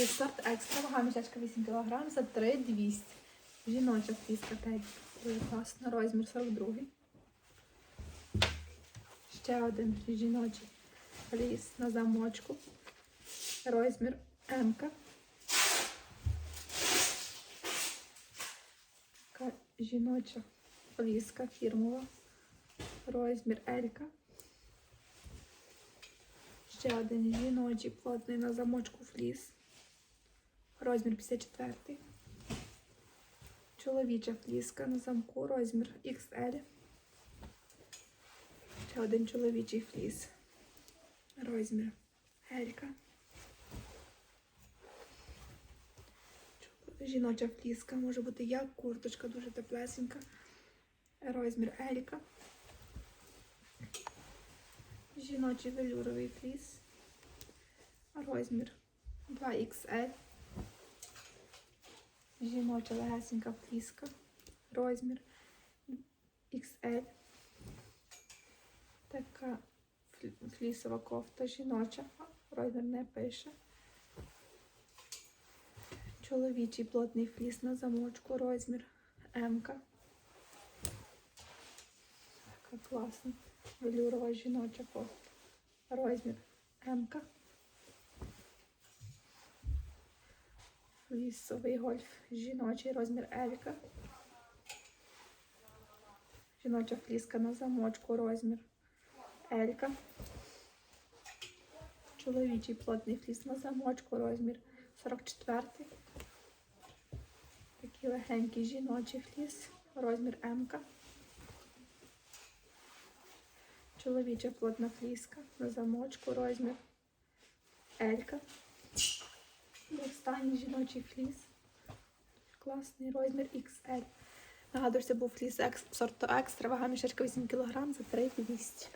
Фліс сорт екстра, вага мішечка 8 кг за 3200. Жіноча фліска теж дуже класна, розмір 42. Ще один жіночий фліс на замочку. Розмір М. Така жіноча фліска фірмова. Розмір L. Ще один жіночий плотний на замочку фліс. Розмір 54. Чоловіча фліска на замку, розмір XL. Ще один чоловічий фліс. Розмір L. Жіноча фліска може бути як курточка, дуже теплесенька. Розмір L. Жіночий велюровий фліс. Розмір 2XL. Жіноча легесенька фліска. Розмір XL. Така флісова кофта жіноча. Розмір не пише. Чоловічий плотний фліс на замочку. Розмір М. Така класна. Велюрова жіноча кофта. Розмір М. Лісовий гольф. Жіночий розмір L. Жіноча фліска на замочку. Розмір L. Чоловічий плотний фліс на замочку. Розмір 44. Такий легенький жіночий фліс. Розмір М. Чоловіча плотна фліска на замочку, розмір Елька. Останній жіночий фліс. Класний розмір XL. Нагадую, це був фліс сорту екстра, вага мішечка 8 кг за 3200.